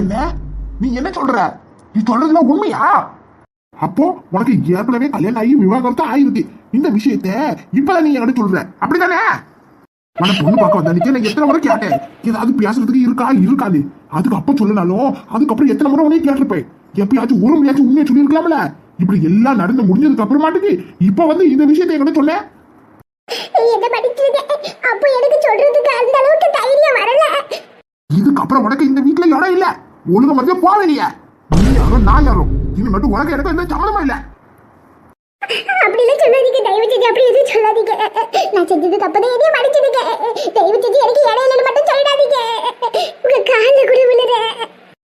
என்ன நீ என்ன சொல்ற? நீ சொல்றதுலாம் உண்மையா? அப்போ உனக்கு ஏற்கனவே கல்யாணம் ஆகி விவாகரத்து ஆயிருக்கு. இந்த விஷயத்த இப்பதான் நீ என்கிட்ட சொல்ற. அப்படிதானே உன பொண்ணு பார்க்க வந்த அன்னைக்கு நான் எத்தனை முறை கேட்டேன். ஏதாவது பேசுறதுக்கு இருக்கா? இருக்காது. அதுக்கு அப்ப சொல்லனாலும் அதுக்கப்புறம் எத்தனை முறை உனையும் கேட்டிருப்பேன். எப்பயாச்சும் ஒரு முறையாச்சும் உண்மையை சொல்லியிருக்கலாம்ல. இப்படி எல்லாம் நடந்து முடிஞ்சதுக்கு அப்புறமாட்டுக்கு இப்ப வந்து இந்த விஷயத்தை என்கிட்ட சொல்ல எனக்கு இதுக்கப்புறம் உனக்கு இந்த வீட்டுல இடம் இல்ல. ஒழுங்கு போக வெளிய நீ யாரோ நான் யாரோ? இது மட்டும் உனக்கு எனக்கு எந்த சம்மதமா இல்ல. அப்படிலாம் சொல்லாதீங்க தயவு செஞ்சு அப்படி எதுவும் சொல்லாதீங்க. நான் செஞ்சது தப்பு தான் எதையும் மன்னிச்சிடுங்க. தயவு செஞ்சு எனக்கு இடையில மட்டும் சொல்லிடாதீங்க உங்க காலில் கூட விழுறேன்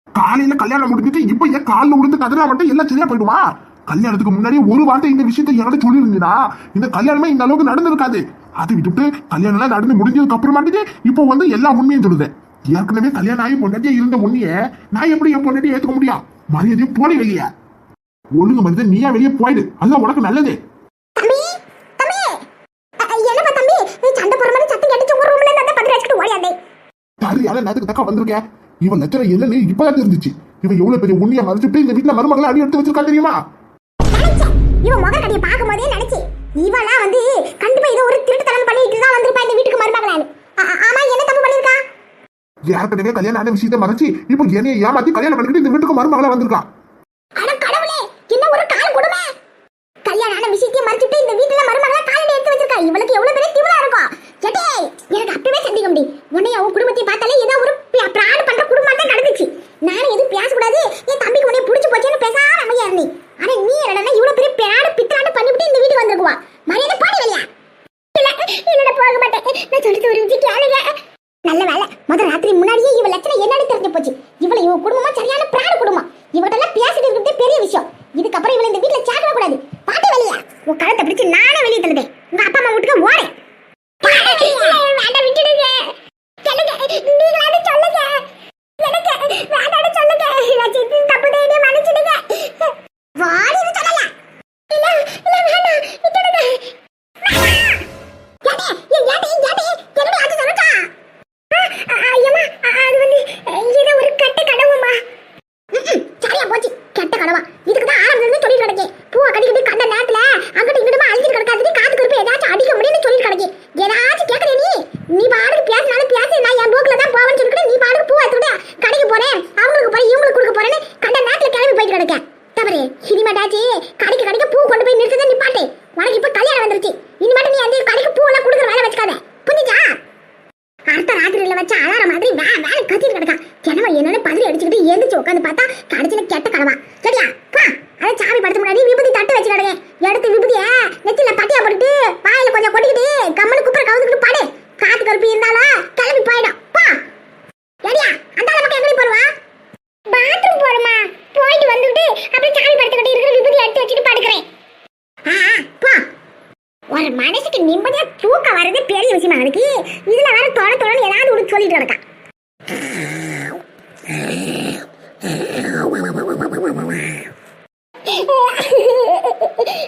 காலையில கல்யாணம் முடிஞ்சிட்டு இப்ப ஏன் காலில் விழுந்து கதறா மட்டும் எல்லாம் சரியா போயிடுமா? கல்யாணத்துக்கு முன்னாடி ஒரு வார்த்தை இந்த விஷயத்தை என்கிட்ட சொல்லியிருந்தீங்கன்னா இந்த கல்யாணமே இந்த அளவுக்கு நடந்திருக்காது. அதை விட்டுட்டு கல்யாணம் நடந்து முடிஞ்சதுக்கு அப்புறமாட்டுக்கு இப்போ வந்து எல்லா உண்மையும் சொல்லுது. ஏற்கனவே கல்யாணம் ஆகி பொண்டாட்டியா இருந்த உண்மைய நான் எப்படி என் பொண்டாட்டியை ஏத்துக்க முடியும்? மரியாதையும் போனே வெளியே ஒழுங்கு மனிதன் நீயா வெளியே போயிடு. அதுதான் உனக்கு நல்லது. சரியான நேரத்துக்கு தக்கா வந்திருக்கேன் இவன் லட்சணம் என்னன்னு இப்பதான் தெரிஞ்சிச்சு. இவன் எவ்வளவு பெரிய உண்மையை மறைச்சிட்டு இந்த வீட்டுல மருமகளை அடி எடுத்து வச்சிருக்கா தெரியுமா? இவன் முக கட்டியை பார்க்கும் போதே நினைச்சேன் இவளா வந்து கண்டிப்பா ஏதோ ஒரு திருட்டுத்தனம் பண்ணிட்டு தான் வந்திருப்பா இந்த வீட்டுக்கு மருமகளான்னு ஆ, ஆ, ஆமா என்ன தப்பு பண்ணிருக்கா ஏற்கனவே கல்யாணம் ஆன விஷயத்தை மறைச்சு இப்போ என்னைய ஏமாத்தி கல்யாணம் பண்ணிக்கிட்டு இந்த வீட்டுக்கு மருமகளா வந்திருக்கா? அட கடவுளே என்ன ஒரு கால் கொடுமை. கல்யாணம் ஆன விஷயத்தை மறைச்சிட்டு இந்த வீட்டுல மருமகளா கால் எடுத்து வச்சிருக்கா. இவளுக்கு எவ்வளவு பெரிய திமிரா இருக்கும் ஜெட்டே எனக்கு அப்பவே சந்தேகம் முடி உன்னை அவன் குடும்பத்தை பார்த்தாலே ஏதோ ஒரு பிராடு பண்ற குடும்பம் தான் நடந்துச்சு. நானும் எதுவும் பேசக்கூடாது என் தம்பிக்கு உன்னை பிடிச்சு போச்சேன்னு பேசாம அமைதியா இருந்தேன் ஆனா நீ என்னடா இவ்வளவு பெரிய பிராடு பித்தாண்டு பண்ணிவிட்டு இந்த வீட்டுக்கு வந்திருக்குவா மரியாதை பாடி வெளியா இல்ல இல்ல போக மாட்டேன் நான் சொல்றது ஒரு நிமிஷம் கேளுங்க நல்ல வேலை முதல் ராத்திரி முன்னாடியே இவ லட்சணம் என்னன்னு தெரிஞ்சு போச்சு இவள இவ குடும்பமா சரியான பிராடு குடும்பம் இவகிட்ட எல்லாம் பேசிட்டு இருக்கிறதே பெரிய விஷயம் இதுக்கப்புறம் இவள இந்த வீட்டுல சேர்க்க கூடாது பாட்டு வெளியா உன் கழுத்தை பிடிச்சு நானே வெளியே தள்ளுதேன் உங்க அப்பா அம்மா வீட்டுக்கு ஓடேன் வேண்டாம் விட்டுடுங்க சொல்லுங்க நீங்களாவது சொல்லுங்க எனக்கு வேண்டாம் சொல்லுங்க நான் செஞ்சது தப்பு தான் என்னை மன்னிச்சிடுங்க வாடின்னு சொல்லலாம் இல்ல இல்ல வேண்டாம் விட்டுடுங்க யாட்டே ஏன் யாட்டே யாட்டே என்னடி அது சொல்லுச்சா ஐயம்மா அது வந்து ஏதோ ஒரு கட்ட கடவுமா சரியா போச்சு கெட்ட கடவா இதுக்கு தான் ஆரம்பத்துல இருந்து சொல்லிட்டு கிடக்கேன் பூவை கட்டிக்கிட்டு கண்ட நேரத்துல அங்கிட்டு இங்கிட்டுமா அழிஞ்சிட்டு கிடக்காது காத்து கருப்பு ஏதாச்சும் அடிக்க முடியும்னு சொல்லிட்டு கிடக்கேன் ஏதாச்சும் கேட்கறே நீ நீ பாட்டுக்கு பேசினாலும் பேசு நான் என் போக்குல தான் போவேன்னு சொல்லிட்டு நீ பாட்டுக்கு பூவை எடுத்துக்கிட்டு கடைக்கு போறேன் அவங்களுக்கு போறேன் இவங்களுக்கு கொடுக்க போறேன்னு கண்ட நேரத்துல கிளம்பி போயிட்டு கிடக்கேன் தவறு இனிமேட்டாச்சு கடைக்கு கடைக்கு பூ கொண்டு போய் நிறுத்ததை நீ பாட்டு உனக்கு இப்ப இனி மட்டும் நீ அந்த கடைக்கு பூவெல்லாம் கொடுக்குற வேலை வச்சுக்காத. புரிஞ்சுச்சா? அடுத்த ராத்திரியில வச்ச அலாரம் மாதிரி வே வேலை கத்திட்டு கிடக்கா. ஜனவ என்னன்னு பதறி அடிச்சுக்கிட்டு எழுந்துச்சு உட்காந்து பார்த்தா கடைசியில கெட்ட கடவா சரியா? பா. அதை சாமி படுத்த முன்னாடி விபூதி தட்டு வச்சு கிடங்க எடுத்து விபூதிய நெத்தில பட்டியா போட்டுட்டு வாயில கொஞ்சம் கொட்டிக்கிட்டு கம்மனு குப்பரை கவுந்துக்கிட்டு பாடு. காத்து கருப்பு இருந்தாலும் கிளம்பி போயிடும் பா சரியா அந்த பக்கம் எங்கடி போடுவா பாத்ரூம் போறமா போயிட்டு வந்துட்டு அப்படியே சாமி படுத்துக்கிட்டு இருக்கிற விபூதி எடுத்து வச்சுட்டு படுக்கிறேன் ஆ ஆ, போ ஒரு மனுஷனுக்கு நிம்மதியா தூக்கம் வர்றது பெரிய விஷயமா இருக்கு இதுல வேற தொட தொடன்னு ஏதாவது ஒரு சொல்லிட்டு கிடக்கா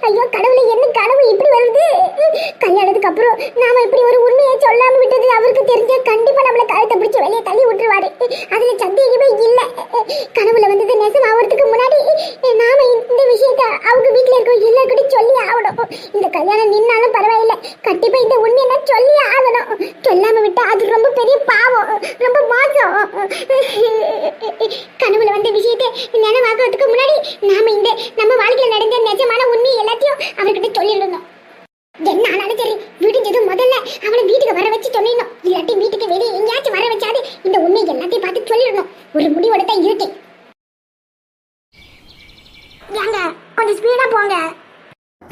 ஐயோ கடவுளே என்ன கனவு இப்படி வருது கல்யாணத்துக்கு அப்புறம் நாம இப்படி ஒரு உண்மையை சொல்லாம விட்டது அவருக்கு தெரிஞ்ச கண்டிப்பா நம்மள கழுத்தை பிடிச்சு வெளியே தள்ளி விட்டுருவாரு அதுல சந்தேகமே இல்ல கனவுல வந்தது நெசம் ஆவறதுக்கு முன்னாடி நாம இந்த விஷயத்த அவங்க வீட்டுல இருக்க எல்லாருக்கிட்டையும் சொல்லி ஆகணும் இந்த கல்யாணம் நின்னாலும் பரவாயில்ல கண்டிப்பா இந்த உண்மையை நான் சொல்லி ஆகணும் சொல்லாம விட்டா அது ரொம்ப பெரிய பாவம் ரொம்ப மோசம் கனவுல வந்த விஷயத்தை நினைவாக்குறதுக்கு முன்னாடி நாம இந்த நம்ம வாழ்க்கையில நடந்த நிஜமான உண்மை எல்லாத்தையும் அவர்கிட்ட சொல்லிடணும். என்ன ஆனாலும் சரி விடிஞ்சது முதல்ல அவனை வீட்டுக்கு வர வச்சு சொல்லிடணும். இல்லாட்டி வீட்டுக்கு வெளியே எங்கேயாச்சும் வர வச்சாது இந்த உண்மை எல்லாத்தையும் பார்த்து சொல்லிடணும். ஒரு முடிவோட தான் இருக்கேன். ஏங்க கொஞ்சம் ஸ்பீடா போங்க.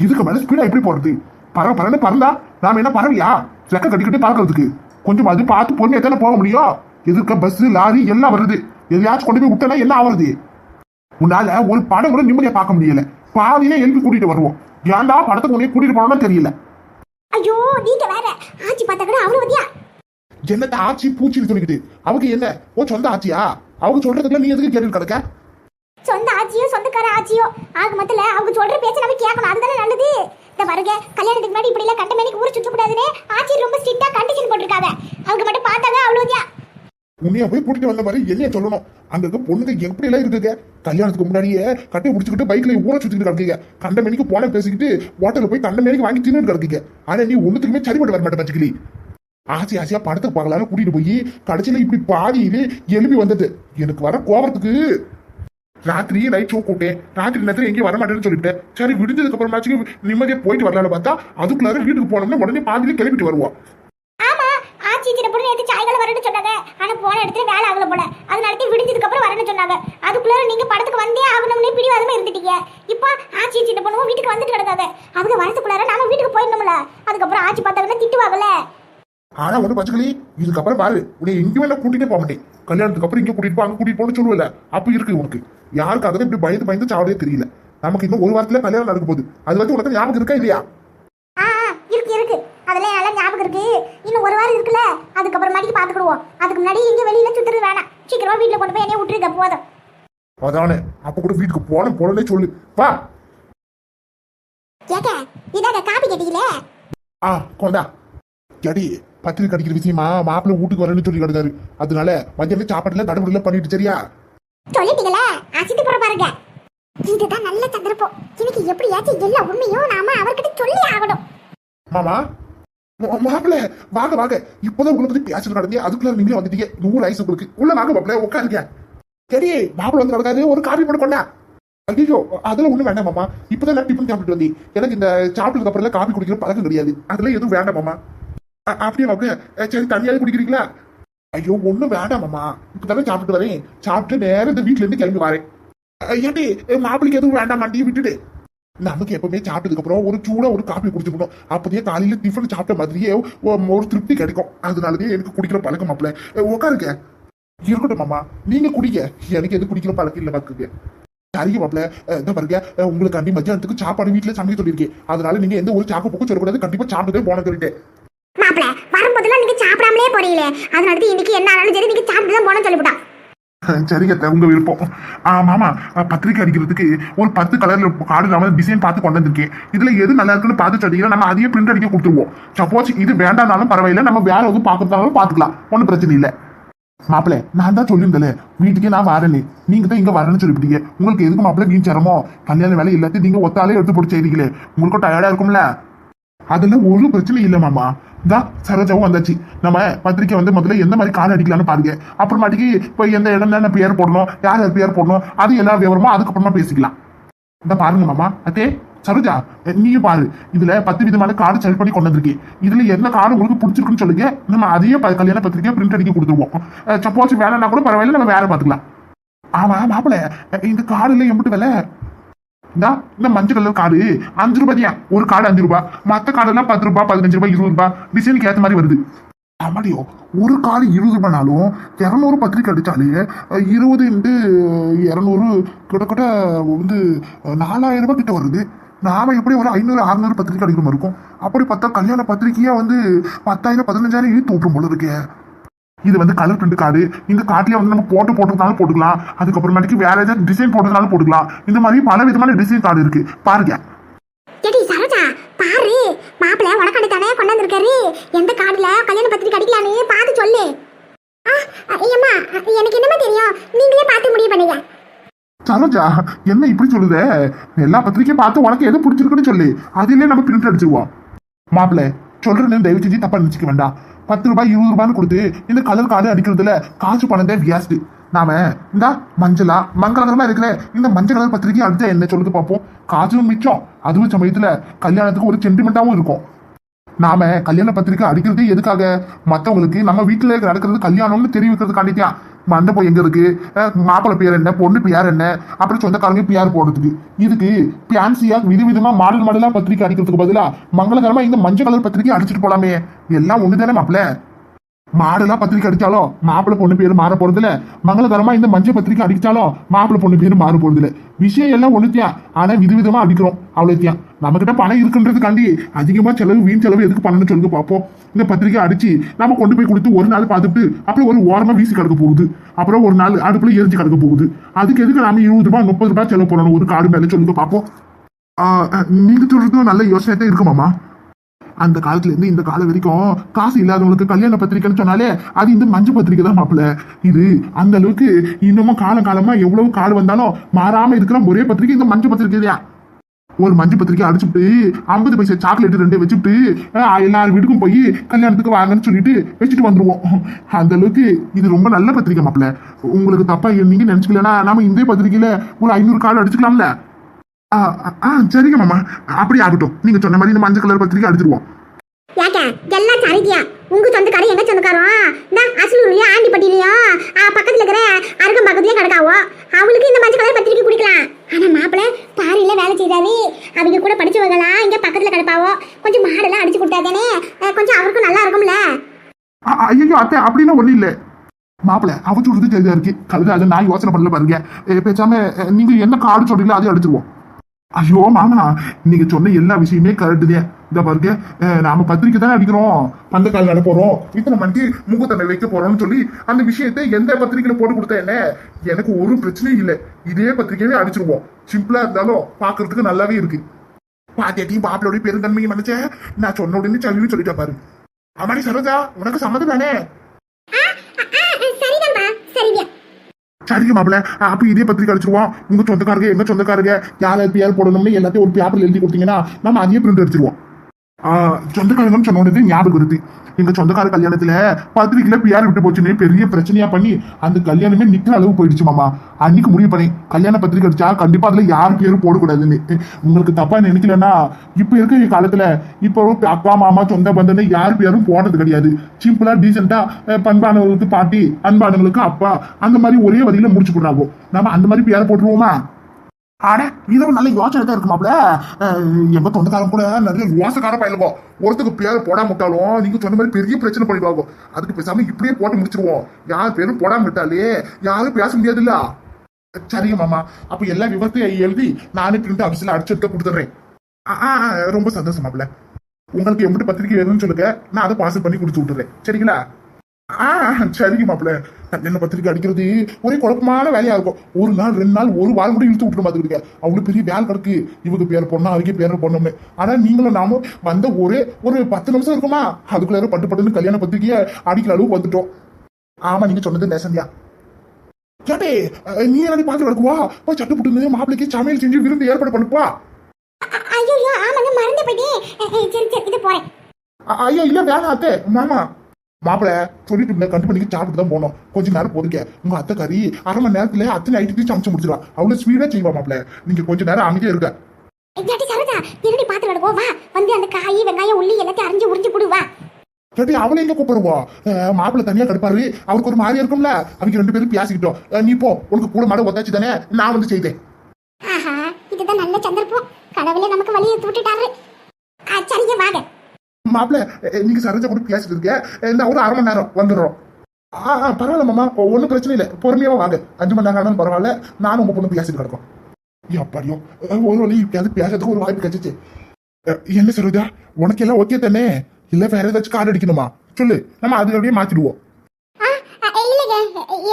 இதுக்கு மேல ஸ்பீடா எப்படி போறது? பரவ பறந்து பறந்தா நாம என்ன பறவையா ரெக்க கட்டிக்கிட்டு பார்க்கறதுக்கு கொஞ்சம் அது பார்த்து பொறுமையா தானே போக முடியும்? எதிர்க்க பஸ் லாரி எல்லாம் வருது. எதையாச்சும் கொண்டு போய் விட்டனா என்ன ஆவறது? உன்னால ஒரு படம் கூட நிம்மதியா பார்க்க முடியல. பாதியில எழுப்பி கூட்டிட்டு வருவோம்? ஏன்டா படத்துக்கு உன்னைய கூட்டிட்டு போனோம்னு தெரியல. ஐயோ நீங்க வேற. ஆச்சி பார்த்தா கூட அவ்வளவு பத்தியா என்னத்த ஆச்சி பூச்சின்னு சொல்லிக்கிட்டு? அவங்க என்ன? உன் சொந்த ஆச்சியா? அவங்க சொல்றதுக்குள்ள நீ எதுக்கு கேட்டு கிடக்க? சொந்த ஆச்சியோ சொந்தக்கார ஆச்சியோ? ஆக மொத்தல அவங்க சொல்ற பேச்ச நம்ம கேட்கணும். அதுதானே நல்லது. இந்த பாருங்க கல்யாணத்துக்கு முன்னாடி இப்படி எல்லாம் கட்ட மேனிக்கு ஊர் சுத்த கூடாதுன்னு ஆச்சி ரொம்ப ஸ்ட்ரிக்டா கண்டிஷன் போட்டிருக்காங்க. அவங்க மட்டும் பார்த்தாங்க அவ்வளவுதான். உன்னைய போய் கூட்டிட்டு வந்த மாதிரி என்னைய சொல்லணும். அங்க இருக்க பொண்ணுங்க எப்படி எல்லாம் இருக்குங்க? கல்யாணத்துக்கு முன்னாடியே கட்டி பிடிச்சிக்கிட்டு பைக்ல ஊற சுத்திட்டு கிடக்குங்க. கண்ட மணிக்கு போன பேசிக்கிட்டு ஹோட்டல்ல போய் கண்ட மணிக்கு வாங்கி தின்னு கிடக்குங்க. ஆனா நீ ஒண்ணுத்துக்குமே சரிபட்டு வர மாட்டேன் பச்சுக்கிளி. ஆசை ஆசையா படத்துக்கு பார்க்கலாம்னு கூட்டிட்டு போய் கடைசியில இப்படி பாதியிலே எழுப்பி வந்தது. எனக்கு வர கோபத்துக்கு ராத்திரி நைட் ஷோ கூட்டேன் ராத்திரி நேரத்தில் எங்கேயும் வர மாட்டேன்னு சொல்லிட்டேன் சரி விடுஞ்சதுக்கு அப்புறமாச்சும் நிம்மதியாக போயிட்டு வரலாம்னு பார்த்தா அதுக்குள்ளார வீட்டுக்கு போனோம்னா உடனே பாதியிலே கிளம்பிட்டு வருவோம். ஆச்சி சின்ன நேத்து சாயங்காலம் வரேன்னு சொன்னாங்க. ஆனா போன இடத்துல வேலை ஆகல போல. அது நடத்தி விடிஞ்சதுக்கு அப்புறம் வரணும்னு சொன்னாங்க. அதுக்குள்ள நீங்க படத்துக்கு வந்தே ஆகணும்னு பிடிவாதமா இருந்துட்டீங்க. இப்போ ஆச்சி சின்ன பொண்ணு வீட்டுக்கு வந்துட்டு கிடக்காத. அவங்க வரதுக்குள்ளார நாம வீட்டுக்கு போயிடணும்ல. அதுக்கப்புறம் ஆச்சி பார்த்தாங்கன்னா திட்டுவாங்கல்ல. ஆனா ஒண்ணு பச்சைக்கிளி இதுக்கப்புறம் பாரு. உன்னை எங்கேயுமே நான் கூட்டிட்டே போக மாட்டேன். கல்யாணத்துக்கு அப்புறம் இங்க கூட்டிட்டு போ அங்க கூட்டிட்டு போன்னு சொல்லுவல. அப்ப இருக்கு உனக்கு. யாருக்காக இப்படி பயந்து பயந்து சாவதே தெரியல. நமக்கு இன்னும் ஒரு வாரத்துல கல்யாணம் நடக்க போகுது. அது வந்து உனக்கு ஞாபகம் இருக்கா இல்லையா ஆ ஆ, இருக்கு இருக்கு அதெல்லாம் நல்லா ஞாபகம் இருக்கு இன்னும் ஒரு வாரம் இருக்குல்ல அதுக்கப்புறம் மணிக்கு பாத்துக்கிடுவோம். அதுக்கு முன்னாடி இங்க வெளியில சுத்துறது வேணாம். சீக்கிரமா வீட்டுல கொண்டு போய் என்னைய விட்டுருக்க போதும். அதானே அப்ப கூட வீட்டுக்கு போன போனே சொல்லு. வா. கேக்க இதாங்க காப்பி கேட்டீங்களே ஆ கொண்டா. எடி பத்திரிக்கை அடிக்கிற விஷயமா மாப்பிள்ளை வீட்டுக்கு வரேன்னு சொல்லி கிடக்காரு. அதனால மத்தியானம் சாப்பாட்டுல தடபுடல பண்ணிட்டு சரியா? சொல்லிட்டீங்களே? அசித்து போற பாருங்க. இதுதான் நல்ல சந்தர்ப்பம். இன்னைக்கு எப்படியாச்சும் எல்லா உண்மையும் நாம அவர்கிட்ட சொல்லி ஆகணும். மாமா மாப்பிள்ளை வாங்க வாங்க. இப்போதான் உங்களை பத்தி பேசிட்டு நடந்தே அதுக்குள்ள நீங்களே வந்துட்டீங்க. நூறு ஐஸ் உங்களுக்கு. உள்ள வாங்க மாப்பிள்ளை உட்காருங்க. சரி மாப்பிள்ளை வந்து நடக்காது. ஒரு காபி மட்டும் கொண்டா. ஐயோ அதெல்லாம் ஒண்ணும் வேண்டாம் மாமா. இப்பதான் நான் டிஃபன் சாப்பிட்டு வந்தேன். எனக்கு இந்த சாப்பிட்டதுக்கு அப்புறம் காபி குடிக்கிற பழக்கம் கிடையாது. அதெல்லாம் எதுவும் வேண்டாம் மாமா. அப்படியே மாப்பிள்ள சரி தனியாக குடிக்கிறீங்களா? ஐயோ ஒண்ணும் வேண்டாம் மாமா. இப்பதானே சாப்பிட்டு வரேன். சாப்பிட்டு நேரம் இந்த வீட்டுல இருந்து கிளம்பி வரேன். ஏன்டி மாப்பிள்ளைக்கு மாப்பிளைக்கு எதுவும் வேண்டாம் மாட்டி விட்டுட்டு நமக்கு எப்பவுமே சாப்பிட்டதுக்கு அப்புறம் ஒரு சூடா ஒரு காப்பி குடிச்சுக்கணும். அப்போதே காலையில டிஃபன் சாப்பிட்ட மாதிரியே ஒரு திருப்தி கிடைக்கும். அதனாலதான் எனக்கு குடிக்கிற பழக்கம் அப்பல உட்காருங்க இருக்கட்டும் மாமா. நீங்க குடிங்க. எனக்கு எது குடிக்கிற பழக்கம் இல்லை பாக்குங்க சரிங்க மாப்பிள்ள இந்த பாருங்க. உங்களுக்கு அண்டி மத்தியானத்துக்கு சாப்பாடு வீட்டுல சமைக்க சொல்லியிருக்கேன். அதனால நீங்க எந்த ஒரு சாக்கு போக்கும் சொல்லக்கூடாது. கண்டிப்பா சாப்பிட்டதே போன சொல்லிட்டேன். மாப்பிள வரும்போதெல்லாம் நீங்க சாப்பிடாமலே போறீங்களே. அதனால இன்னைக்கு என்ன ஆனாலும் சரி நீங்க சாப்பிட்டு தான் போன சொல்லிவிட்டான் சரிங்க அத்தை, உங்க விருப்பம். ஆமாமா பத்திரிக்கை அடிக்கிறதுக்கு ஒரு பத்து கலர்ல கார்டு நம்ம டிசைன் பார்த்து கொண்டு வந்திருக்கேன். இதுல எது நல்லா இருக்குன்னு பார்த்து சொன்னீங்கன்னா நம்ம அதையே பிரிண்ட் அடிக்க கொடுத்துருவோம். சப்போஸ் இது வேண்டாம்னாலும் பரவாயில்ல நம்ம வேற எதுவும் பார்க்கறதாலும் பார்த்துக்கலாம். ஒன்றும் பிரச்சனை இல்லை. மாப்பிள்ள நான் தான் சொல்லியிருந்தேன் வீட்டுக்கே நான் வரேன்னு. நீங்க தான் இங்க வரேன்னு சொல்லிவிட்டீங்க. உங்களுக்கு எதுக்கு மாப்பிள்ள வீண் சிரமம்? கல்யாண வேலை எல்லாத்தையும் நீங்க ஒத்தாலே எடுத்து போட்டு செய்றீங்களே உங்களுக்கும் டயர்டா இருக்கும்ல? அதெல்லாம் ஒரு பிரச்சனை இல்லை மாமா. தான் சரோஜாவும் வந்தாச்சு. நம்ம பத்திரிக்கை வந்து முதல்ல எந்த மாதிரி கால் அடிக்கலாம்னு பாருங்க. அப்புறமாட்டிக்கு இப்போ எந்த இடம் என்ன பேர் போடணும் யார் யார் பேர் போடணும் அது எல்லா விவரமும் அதுக்கப்புறமா பேசிக்கலாம். இந்த பாருங்க மாமா. அத்தே சரோஜா நீயும் பாரு. இதுல பத்து விதமான கார்டு செலக்ட் பண்ணி கொண்டு வந்திருக்கேன். இதுல என்ன கார்டு உங்களுக்கு பிடிச்சிருக்குன்னு சொல்லுங்க. நம்ம அதையும் கல்யாண பத்திரிக்கை பிரிண்ட் அடிக்க கொடுத்துருவோம். சப்போஸ் வேலைன்னா கூட பரவாயில்ல நம்ம வேலை பார்த்துக்கலாம். ஆமா மாப்பிள்ள இந்த கார்டுல எம்பிட்டு விலை இந்தா இந்த மஞ்சள் கலர் கார்டு அஞ்சு ரூபாய்யா ஒரு கார்டு அஞ்சு ரூபாய் மத்த கார்டெல்லாம் பத்து ரூபாய் பதினஞ்சு ரூபாய் இருபது ரூபாய் டிசைனுக்கு ஏத்த மாதிரி வருது. ஆமாடியோ ஒரு கார்டு இருபது ரூபாய்னாலும் இரநூறு பத்திரிக்கை அடிச்சாலே இருபது இன்ட்டு இரநூறு கிட்டத்தட்ட வந்து நாலாயிரம் ரூபாய் கிட்ட வருது. நாம எப்படி ஒரு ஐநூறு அறுநூறு பத்திரிக்கை அடிக்கிற மாதிரி இருக்கும்? அப்படி பார்த்தா கல்யாண பத்திரிக்கையா வந்து பத்தாயிரம் பதினஞ்சாயிரம் இழுத்து விட்டுரும் போல இருக்கே. இது வந்து கலர் பிரிண்ட் கார்டு இந்த கார்ட்லயே வந்து நம்ம போட்டு போட்டுருந்தாலும் போட்டுக்கலாம். அதுக்கப்புறமேட்டுக்கு வேற ஏதாவது டிசைன் போட்டதுனாலும் போட்டுக்கலாம். இந்த மாதிரி பல விதமான டிசைன் கார்டு இருக்கு. பாருங்க. ஏடி சரோஜா பாரு. மாப்பிள உனக்காண்டி தானே கொண்டு வந்திருக்காரு எந்த கார்டுல கல்யாண பத்திரிக்கை அடிக்கலான்னு பார்த்து சொல்லு. ஐயம்மா எனக்கு என்னமா தெரியும்? நீங்களே பார்த்து முடிவு பண்ணுங்க. சரோஜா என்ன இப்படி சொல்லுத? எல்லா பத்திரிக்கையும் பார்த்து உனக்கு எது பிடிச்சிருக்குன்னு சொல்லு. அதிலே நம்ம பிரிண்ட் அடிச்சிருவோம். மாப்பிள்ள சொல்றேன்னு தயவு செஞ்சு தப்பா நினைச்சுக்க வேண்டாம். பத்து ரூபாய் இருபது ரூபான்னு கொடுத்து இந்த கலர் கார்டு அடிக்கிறதுல காசு பணத்தை தான் நாம இந்த மஞ்சளா மங்களகரமா இருக்கிற இந்த மஞ்சள் கலர் பத்திரிக்கை அடுத்த என்ன சொல்லுது பார்ப்போம். காசும் மிச்சம். அதுவும் சமயத்துல கல்யாணத்துக்கு ஒரு சென்டிமெண்டாவும் இருக்கும். நாம கல்யாண பத்திரிக்கை அடிக்கிறது எதுக்காக? மற்றவங்களுக்கு நம்ம வீட்டில் நடக்கிறது கல்யாணம்னு தெரிவிக்கிறதுக்காண்டித்தான். மண்டபம் எங்க இருக்கு? மாப்பிள்ள மாப்பிள்ளை பேர் என்ன? பொண்ணு பேர் என்ன? அப்படி சொந்தக்காரங்க பியார் போடுறதுக்கு. இதுக்கு பியான்சியா விதவிதமா மாடல் மாடலா பத்திரிக்கை அடிக்கிறதுக்கு பதிலா மங்களகரமா இந்த மஞ்சள் கலர் பத்திரிக்கை அடிச்சிட்டு போலாமே. எல்லாம் ஒண்ணுதானே மாப்பிள்ள? மாடெல்லாம் பத்திரிக்கை அடிச்சாலும் மாப்பிள்ள பொண்ணு பேர் மாற போறதுல மங்களகரமா இந்த மஞ்சள் பத்திரிக்கை அடிச்சாலும் மாப்பிள்ள பொண்ணு பேர் மாற போறதுல விஷயம் எல்லாம் ஒண்ணுத்தியான் ஆனா விதவிதமா அடிக்கிறோம். அவ்வளோத்தியா நம்ம கிட்ட பணம் இருக்குன்றதுக்காண்டி அதிகமா செலவு வீண் செலவு எதுக்கு பண்ணணும்னு சொல்லுங்க பார்ப்போம் இந்த பத்திரிக்கை அடிச்சு நம்ம கொண்டு போய் கொடுத்து ஒரு நாள் பார்த்துட்டு அப்புறம் ஒரு ஓரமா வீசி கிடக்க போகுது. அப்புறம் ஒரு நாள் அடுப்புல எரிஞ்சு கிடக்க போகுது. அதுக்கு எதுக்கு நாம இருபது ரூபாய் முப்பது ரூபாய் செலவு பண்ணணும்? ஒரு காடு மேலே சொல்லுங்க பார்ப்போம் ஆஹ், நீங்க சொல்றதும் நல்ல யோசனை தான் இருக்குமாமா அந்த காலத்துல இருந்து இந்த காலம் வரைக்கும் காசு இல்லாதவங்களுக்கு கல்யாண பத்திரிக்கைன்னு சொன்னாலே அது இந்த மஞ்சள் பத்திரிக்கை தான் மாப்பிள்ள. இது அந்த அளவுக்கு இன்னமும் காலம் காலமா எவ்வளவு காலம் வந்தாலும் மாறாம இருக்கிற ஒரே பத்திரிக்கை இந்த மஞ்சள் பத்திரிக்கை தான் ஒரு மஞ்சள் பத்திரிக்கை அடிச்சுட்டு ஐம்பது பைசா சாக்லேட் ரெண்டு வச்சுட்டு அஹ், எல்லார் வீட்டுக்கும் போய் கல்யாணத்துக்கு வாங்கன்னு சொல்லிட்டு வச்சுட்டு வந்துருவோம். அந்த அளவுக்கு இது ரொம்ப நல்ல பத்திரிக்கை மாப்பிள்ள. உங்களுக்கு தப்பா நீங்க நினைச்சுக்கலன்னா நாம இந்த பத்திரிக்கையில ஒரு ஐநூறு கார்டு அடிச்சுக்கலாம்ல. ஆ சரிங்க மாமா. அப்படி ஆகட்டும். நீங்க சொன்ன மாதிரி இந்த மஞ்சள் கலர் பத்திரிக்கை அடிச்சிருவோம். ஏக்க எல்லாம் சரிதியா? உங்க சொந்தக்காரன் எங்க சொந்தக்காரம் இந்த அசலூர்லயும் ஆண்டிப்பட்டிலையும் பக்கத்துல இருக்கிற அருகம் பக்கத்துலயும் கிடக்காவோ? அவளுக்கு இந்த மஞ்சள் கலர் பத்திரிக்கை குடிக்கலாம் ஆனா மாப்பிள்ள பாரியில வேலை செய்தாரு அவங்க கூட படிச்சவங்களாம் இங்க பக்கத்துல கிடப்பாவோ? கொஞ்சம் மாடெல்லாம் அடிச்சு கொடுத்தாதானே கொஞ்சம் அவருக்கும் நல்லா இருக்கும்ல? ஐயோ அத்தை அப்படின்னு ஒண்ணும் இல்ல. மாப்பிள்ள அவ சொல்றது சரியா இருக்கு? கழுத அதை நான் யோசனை பண்ணல பாருங்க. பேசாம நீங்க என்ன கார்டு சொல்றீங்களோ அதே அடிச்சிருவோம். ஐயோ மாமா நீங்க சொன்ன எல்லா விஷயமே கரெக்டு தான் இந்த பாருங்க நாம பத்திரிக்கை தான் அடிக்கிறோம். பந்த கால் நட போறோம். இத்தனை மணிக்கு முகத்தண்டை வைக்க போறோம்னு சொல்லி அந்த விஷயத்தை எந்த பத்திரிக்கையில போட்டு கொடுத்தா என்ன? எனக்கு ஒரு பிரச்சனையும் இல்லை. இதே பத்திரிக்கையிலே அடிச்சிருவோம். சிம்பிளா இருந்தாலும் பாக்குறதுக்கு நல்லாவே இருக்கு. பாத்தியாட்டியும் பாப்பிளோடய பெருந்தன்மையை நினைச்சேன் நான் சொன்ன உடனே சொல்லிட்டேன் சொல்லிட்டா பாரு. அம்மாடி சரோஜா உனக்கு சம்மதம் தானே சரிதான்பா சரியா சரிங்க மாப்பிள. அப்ப இதே பத்திரிக்கை அடிச்சிருவோம். உங்க சொந்தக்காரங்க எங்க சொந்தக்காரங்க யார் பேர் போடணும்னு எல்லாத்தையும் ஒரு பேப்பர் எழுதி கொடுத்தீங்கன்னா நம்ம அதையே பிரிண்ட் அடிச்சிருவோம். சொந்தக்காரங்கன்னு சொன்ன ஞாபகம் வருது. எங்க சொந்தக்கார கல்யாணத்துல பத்திரிக்கையில பியார் விட்டு போச்சுன்னு பெரிய பிரச்சனையா பண்ணி அந்த கல்யாணமே நிக்கிற அளவு போயிடுச்சு மாமா. அன்னைக்கு முடிவு பண்ணி கல்யாண பத்திரிக்கை அடிச்சா கண்டிப்பா அதுல யார் பேரும் போடக்கூடாதுன்னு. உங்களுக்கு தப்பா நினைக்கலன்னா இப்ப இருக்க காலத்துல இப்போ அப்பா மாமா சொந்த பந்தன்னு யார் பேரும் போடுறது கிடையாது. சிம்பிளா டீசெண்டா பண்பானவங்களுக்கு பாட்டி அன்பானவங்களுக்கு அப்பா அந்த மாதிரி ஒரே வரியில முடிச்சு கொடுறாங்க. நாம அந்த மாதிரி பேரை போட்டுருவோமா? ஆட இதுவும் நல்ல யோசனை தான் இருக்குமாப்ல எங்க தொண்டக்காரன் கூட நிறைய யோசக்கார பயிலுவோம் ஒருத்தருக்கு பேர் போடாம விட்டாலும் நீங்க சொன்ன மாதிரி பெரிய பிரச்சனை பண்ணிடுவாங்க. அதுக்கு பேசாம இப்படியே போட்டு முடிச்சிருவோம். யார் பேரும் போடாம விட்டாலே யாரும் பேச முடியாதுல்ல. சரிங்க மாமா. அப்ப எல்லா விவரத்தையும் எழுதி நானே பிரிண்ட் ஆஃபீஸ்ல அடிச்சுட்டு கொடுத்துட்றேன். ஆ, ரொம்ப சந்தோஷமாப்ல உங்களுக்கு எம்பிட்டு பத்திரிக்கை வேணும்னு சொல்லுங்க. நான் அதை பார்சல் பண்ணி கொடுத்து விட்டுறேன். சரிங்களா? ஆ சரிங்க மாப்பிள்ள. கல்யாண பத்திரிக்கை அடிக்கிறது ஒரே குழப்பமான வேலையா இருக்கும். ஒரு நாள் ரெண்டு நாள் ஒரு வாரம் கூட இழுத்து விட்டுற மாதிரி அவ்வளவு பெரிய வேலை கிடக்கு. இவங்க பேர் பொண்ணா அவங்க பேர் பொண்ணு ஆனா நீங்களும் நாமும் வந்த ஒரே ஒரு பத்து நிமிஷம் இருக்குமா? அதுக்குள்ள பட்டு பட்டுன்னு கல்யாண பத்திரிக்கையை அடிக்கிற அளவுக்கு வந்துட்டோம். ஆமா நீங்க சொன்னது நேசந்தியா கேட்டே நீ என்ன பார்த்து கிடக்குவா போய் சட்டு புட்டுன்னு மாப்பிளைக்கு சமையல் செஞ்சு விருந்து ஏற்பாடு பண்ணுப்பா. ஐயோ ஆமாங்க மறந்து போயிட்டேன். சரி சரி இது போறேன். அ- ஐயா இல்ல வேணாம் அத்தை. மாமா. மாப்பிள சொல்லிட்டு கண்டு பண்ணிக்கு சாப்பிட்டு தான் போனோம். கொஞ்ச நேரம் போதுங்க உங்க அத்தை கறி அரை மணி நேரத்துல அத்தனை ஐட்டத்தையும் சமைச்சு முடிச்சிடா அவ்வளவு ஸ்பீடா செய்வா மாப்பிள. நீங்க கொஞ்ச நேரம் அமைதியா இருக்க ஏட்டி சரோஜா? என்னடி பாத்து கிடக்குவோம் வா. வந்து அந்த காய் வெங்காயம் உள்ளி எல்லாத்தையும் அரிஞ்சு உறிஞ்சு போடு வா. கேட்டி அவளை எங்க கூப்பிடுவா? மாப்பிள தனியா கடுப்பாரு. அவருக்கு ஒரு மாதிரியா இருக்கும்ல. அவங்க ரெண்டு பேரும் பேசிக்கிட்டோம். நீ போ. உனக்கு கூட மாட ஒத்தாச்சு தானே? நான் வந்து செய்தேன். ஆஹா இதுதான் நல்ல சந்தர்ப்பம். கடவுளே நமக்கு வழியை விட்டுட்டாரு சரிங்க வாங்க. மாப்பிள்ள நீங்க சரோஜா கூட பேசிட்டு இருக்க. இந்த ஒரு அரை மணி நேரம் வந்துடுறோம். ஆ ஆ, பரவாயில்ல மாமா. ஒன்றும் பிரச்சனை இல்லை. பொறுமையாக வாங்க. அஞ்சு மணி நேரம் ஆனாலும் பரவாயில்ல. நானும் உங்க பொண்ணு பேசிட்டு கிடக்கும். எப்படியோ ஒரு வழி எப்படியாவது பேசுறதுக்கு ஒரு வாய்ப்பு கிடைச்சிச்சு. என்ன சரோஜா? உனக்கு எல்லாம் ஓகே தானே? இல்ல வேற ஏதாச்சும் கார்டு அடிக்கணுமா? சொல்லு. நம்ம அது அப்படியே மாத்திடுவோம்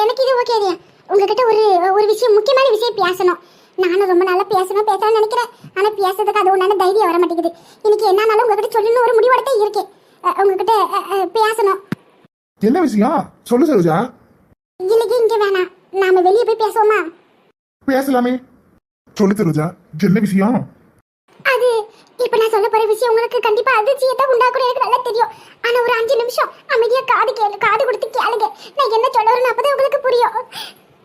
எனக்கு இது ஓகே உங்ககிட்ட ஒரு ஒரு விஷயம் முக்கியமான விஷயம் பேசணும். நானும் ரொம்ப நாளா பேசணும் பேசணும்னு நினைக்கிறேன். ஆனா பேசுறதுக்கு அது ஒன்றான தைரியம் வர மாட்டேங்குது. இன்னைக்கு என்னன்னாலும் உங்ககிட்ட சொல்லணும்னு ஒரு முடிவோட தான் இருக்கேன் உங்ககிட்ட பேசணும். என்ன விஷயம்? சொல்லு சரோஜா. இல்லைங்க இங்க வேணாம். நாம வெளியே போய் பேசுவோமா? பேசலாமே. சொல்லு சரோஜா என்ன விஷயம்? அது இப்ப நான் சொல்ல போற விஷயம் உங்களுக்கு கண்டிப்பா அதிர்ச்சியை தான் உண்டாக்கும் எனக்கு நல்லா தெரியும். ஆனா ஒரு அஞ்சு நிமிஷம் அமைதியா காது கேளு காது கொடுத்து கேளுங்க. நான் என்ன சொல்ல வரேன்னு அப்பதான் உங்களுக்கு புரியும்.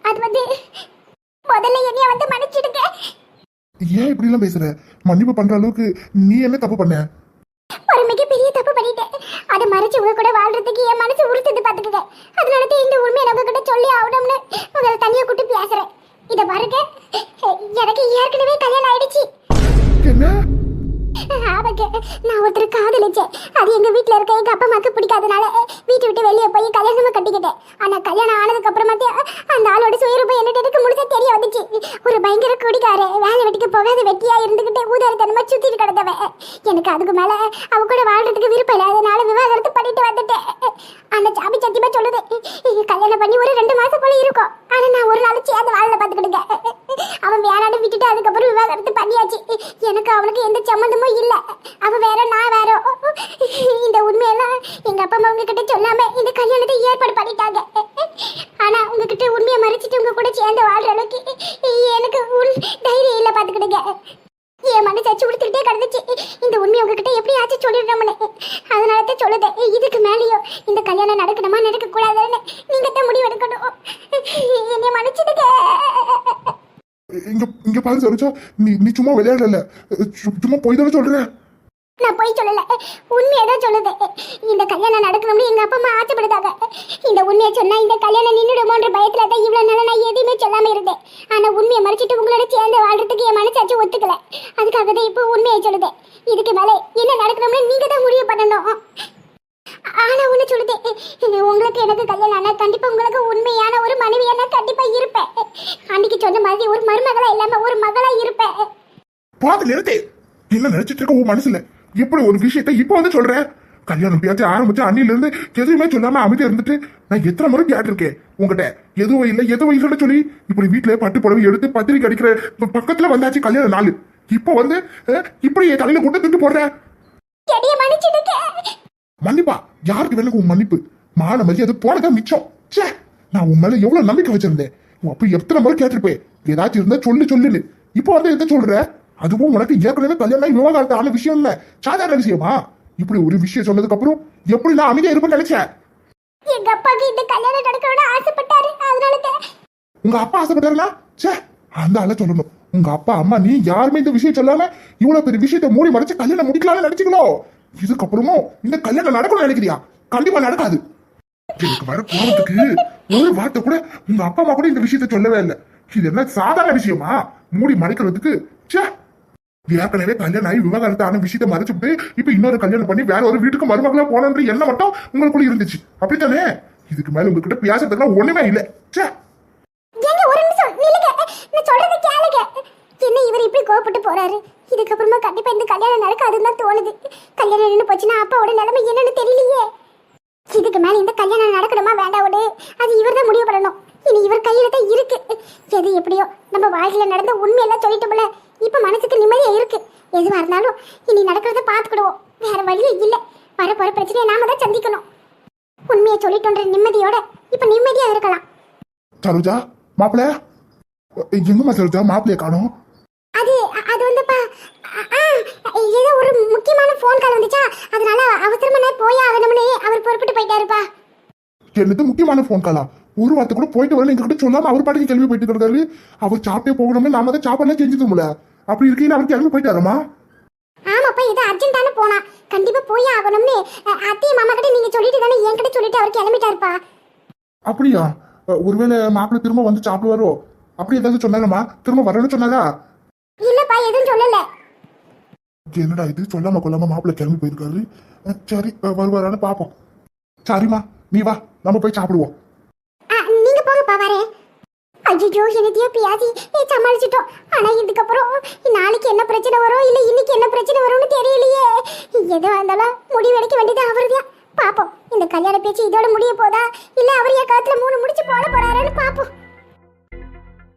அது வந்து முதல்ல என்னைய வந்து மன்னிச்சிடுங்க. ஏன் இப்படி எல்லாம் பேசுற? மன்னிப்பு பண்ற அளவுக்கு நீ என்ன தப்பு பண்ண? ஒரு மிகப்பெரிய தப்பு பண்ணிட்டேன். அதை மறைச்சு உங்க கூட வாழ்றதுக்கு என் மனசு உறுத்துது பாத்துக்கங்க அதனால தான் இந்த உண்மையை நான் உங்ககிட்ட சொல்லி ஆகணும்னு உங்களை தனியா கூட்டி பேசுறேன். இத பாருங்க. எனக்கு ஏற்கனவே கல்யாணம் ஆயிடுச்சு. என்ன? ஆமாங்க நான் ஒருத்தர் காதலிச்சேன். அது எங்க வீட்டில் இருக்க எங்கள் அப்பா அம்மாக்கு பிடிக்காதனால வீட்டை விட்டு வெளியே போய் கல்யாணமாக கட்டிக்கிட்டேன். ஆனா கல்யாணம் ஆனதுக்கு அப்புறமா அந்த ஆளோட சுயரூபம் என்னட்டு எனக்கு முழுசாக தெரிய வந்துச்சு. ஒரு பயங்கர குடிக்கார வேலை வெட்டிக்கு போகாத வெட்டியா இருந்துக்கிட்டு ஊதாரித்தனமா சுற்றிட்டு கிடந்தவன். எனக்கு அதுக்கு மேலே அவ கூட வாழ்றதுக்கு விருப்பம் இல்லை அதனால விவாகரத்து பண்ணிட்டு வந்துட்டேன். அந்த சாமி சத்தியமாக சொல்லுது கல்யாணம் பண்ணி ஒரு ரெண்டு மாதம் போல இருக்கும். ஆனா நான் ஒரு நாள் சேர்ந்து வாழல பார்த்துக்கிடுங்க. அவன் வேறான்னு விட்டுட்டு அதுக்கப்புறம் விவாகரத்து பண்ணியாச்சு. எனக்கு அவனுக்கு எந்த சம்மந்தமும் இல்ல. அவ வேற நான் வேற. இந்த உண்மையெல்லாம் எங்க அப்பா அம்மா உங்ககிட்ட சொல்லாம இந்த கல்யாணத்தை ஏற்பாடு பண்ணிட்டாங்க. ஆனா உங்ககிட்ட உண்மையை மறைச்சிட்டு உங்க கூட சேர்ந்து வாழ்ற அளவுக்கு எனக்கு உள் தைரியம் இல்ல பாத்துக்கிடுங்க. என் மனசு அச்சு கொடுத்துக்கிட்டே கிடந்துச்சு. இந்த உண்மையை உங்ககிட்ட எப்படியாச்சும் சொல்லிடுறோம்னு அதனால தான் சொல்லுது இதுக்கு மேலேயோ இந்த கல்யாணம் நடக்கணுமா நடக்கக்கூடாதுன்னு நீங்கள் தான் முடிவு எடுக்கணும் என்னை மன்னிச்சிடுங்க. இங்க இங்க பாரு சரோஜா. நீ நீ சும்மா விளையாடல. சும்மா போய் தானே சொல்ற? நான் போய் சொல்லல. உண்மையை தான் சொல்லுது. இந்த கல்யாணம் நடக்கணும்னு எங்க அப்பா அம்மா ஆசைப்படுதாங்க. இந்த உண்மையை சொன்னா இந்த கல்யாணம் நின்றுடுமோன்ற பயத்துல தான் இவ்வளவு நாளா நான் எதுவுமே சொல்லாம இருந்தேன். ஆனா உண்மையை மறைச்சிட்டு உங்களோட சேர்ந்து வாழ்றதுக்கு என் மனசாச்சு ஒத்துக்கல. அதுக்காக தான் இப்போ உண்மையை சொல்லுது. இதுக்கு மேல என்ன நடக்கணும்னு நீங்க தான் முடிவு பண்ணணும். ஆனா ஒண்ணு சொல்லுது. உங்களுக்கு எனக்கு கல்யாணம் ஆனா கண்டிப்பா உங்களுக்கு உண்மையான ஒரு மனைவியா நான் கண்டிப்பா இருப்பேன். அன்னைக்கு சொன்ன மாதிரி ஒரு மருமகளா இல்லாம ஒரு மகளா இருப்பேன் பாத்து நிறுத்து. என்ன நினைச்சிட்டு இருக்க உன் மனசுல? எப்படி ஒரு விஷயத்த இப்ப வந்து சொல்ற? கல்யாணம் பேச்சு ஆரம்பிச்சு அன்னில இருந்து எதுவுமே சொல்லாம அமைதியா இருந்துட்டு நான் எத்தனை முறை கேட்டிருக்கேன் உங்ககிட்ட எதுவும் இல்லை எதுவும் இல்லைன்னு சொல்லி இப்படி வீட்டுல பட்டு புடவை எடுத்து பத்திரிக்கை அடிக்கிற பக்கத்துல வந்தாச்சு கல்யாண நாள். இப்போ வந்து இப்படி என் தலையில கொண்டு திட்டு போடுற? மன்னிப்பா. யாருக்கு வேணும் உன் மன்னிப்பு? மான மரியாதை போனதா மிச்சம். ச்சே நான் உன் மேல எவ்வளவு நம்பிக்கை வச்சிருந்தேன்? அப்ப எத்தனை முறை கேட்டிருப்பேன் ஏதாச்சும் இருந்தா சொல்லு சொல்லுன்னு. இப்போ வந்து எதை சொல்ற? அதுவும் உனக்கு ஏற்கனவே கல்யாணம் விவகாரத்தை ஆன விஷயம் இல்ல. சாதாரண விஷயமா? இப்படி ஒரு விஷயம் சொன்னதுக்கு அப்புறம் எப்படி நான் அமைதியா இருப்பேன்னு நினைச்சேன் எங்க அப்பாக்கு இந்த கல்யாணம் நடக்கணும்னு ஆசைப்பட்டாரு. அதனால தான். உங்க அப்பா ஆசைப்பட்டாருனா ச்சே அந்த ஆள சொல்லணும். உங்க அப்பா அம்மா நீ யாருமே இந்த விஷயம் சொல்லாம இவ்வளவு பெரிய விஷயத்தை மூடி மறைச்சு கல்யாணம் முடிக்கலாம்னு நினைச்சீங்களோ? இதுக்கப்புறமும் இந்த கல்யாணம் நடக்கணும்னு நினைக்கிறியா? கண்டிப்பா நடக்காது. எனக்கு வர கோபத்துக்கு ஒரு வார்த்தை கூட உங்க அப்பா அம்மா கூட இந்த விஷயத்த சொல்லவே இல்லை. இது என்ன சாதாரண விஷயமா? மூடி மறைக்கிறதுக்கு. ச்சே! ஏற்கனவே கல்யாணம் ஆகி விவகாரத்தான விஷயத்தை மறைச்சுட்டு இப்ப இன்னொரு கல்யாணம் பண்ணி வேற ஒரு வீட்டுக்கு மருமகளா போனன்ற எண்ணம் மட்டும் உங்களுக்குள்ள இருந்துச்சு. அப்படித்தானே? இதுக்கு மேல உங்ககிட்ட பேசுறதுக்கு ஒண்ணுமே இல்லை. ச்சே! ஒரு என்ன இவர் இப்படி கோவப்பட்டு போறாரு? இதுக்கப்புறமா கண்டிப்பா இந்த கல்யாணம் நடக்காதுன்னு தான் தோணுது. கல்யாணம் நின்று போச்சுன்னா அப்பாவோட நிலைமை என்னன்னு தெரியலையே. இதுக்கு மேல இந்த கல்யாணம் நடக்கணுமா வேண்டாவோடு? அது இவர் தான் முடிவு பண்ணணும். இனி இவர் கையில தான் இருக்கு. எது எப்படியோ நம்ம வாழ்க்கையில நடந்த உண்மையெல்லாம் சொல்லிட்டோம்ல. இப்ப மனசுக்கு நிம்மதியா இருக்கு. எதுவா இருந்தாலும் இனி நடக்கிறத பார்த்துக்கிடுவோம். வேற வழியே இல்ல. வர போற பிரச்சனையை நாம தான் சந்திக்கணும். உண்மையை சொல்லிட்டோன்ற நிம்மதியோட இப்ப நிம்மதியா இருக்கலாம். சரோஜா மாப்பிள்ள? எங்கம்மா சரோஜா? மாப்பிள்ளைய காணோம். அது அது வந்துப்பா ஏதோ ஒரு முக்கியமான ஃபோன் கால் வந்துச்சா? அதனால அவசரமா போய் ஆகணும்னு அவர் புறப்பட்டு போயிட்டாருப்பா. என்னது முக்கியமான ஃபோன் காலா ஒரு வார்த்தை கூட போயிட்டு வரல எங்ககிட்ட சொல்லாம அவர் பாட்டுக்கு கிளம்பி போயிட்டு இருக்காரு. அவர் சாப்பிட்டே போகணும்னு நாம தான் சாப்பாடுலாம் செஞ்சுட்டோம்ல அப்படி இருக்கையில அவர் கிளம்பி போயிட்டாரம்மா ஆமாப்பா இது அர்ஜென்ட்டான போனா கண்டிப்பா போய் ஆகணும்னு அ, அத்தையும் மாமா கிட்ட நீங்க சொல்லிட்டு தானே என்கிட்ட சொல்லிட்டு அவர் கிளம்பிட்டாருப்பா. அப்படியா? ஒருவேளை மாப்பிள்ளை திரும்ப வந்து சாப்பிடுவாரோ? அப்படி ஏதாவது சொன்னாரம்மா திரும்ப வரணும்னு சொன்னாரா? இல்லப்பா எதுவும் சொல்லல. என்னடா இது? சொல்லாம கொள்ளாம மாப்பிள்ளை கிளம்பி போயிருக்காரு. அஹ், சரி அஹ், வருவாரான்னு பாப்போம் சரிம்மா நீ வா நம்ம போய் சாப்பிடுவோம். ஆ, நீங்க போங்கப்பா வரேன். ஐயோ என்னத்தையோ பியாசி சமாளிச்சிட்டோம். ஆனா இதுக்கப்புறம் நாளைக்கு என்ன பிரச்சனை வரும் இல்ல இன்னைக்கு என்ன பிரச்சனை வரும்னு தெரியலையே. எது இருந்தாலும் முடிவு எடுக்க வேண்டியது அவர்தான். பாப்போம் இந்த கல்யாண பேச்சு இதோட முடிய போதா இல்ல அவர் என் காத்துல மூணு முடிச்சு போட போறாருன்னு பாப்போம்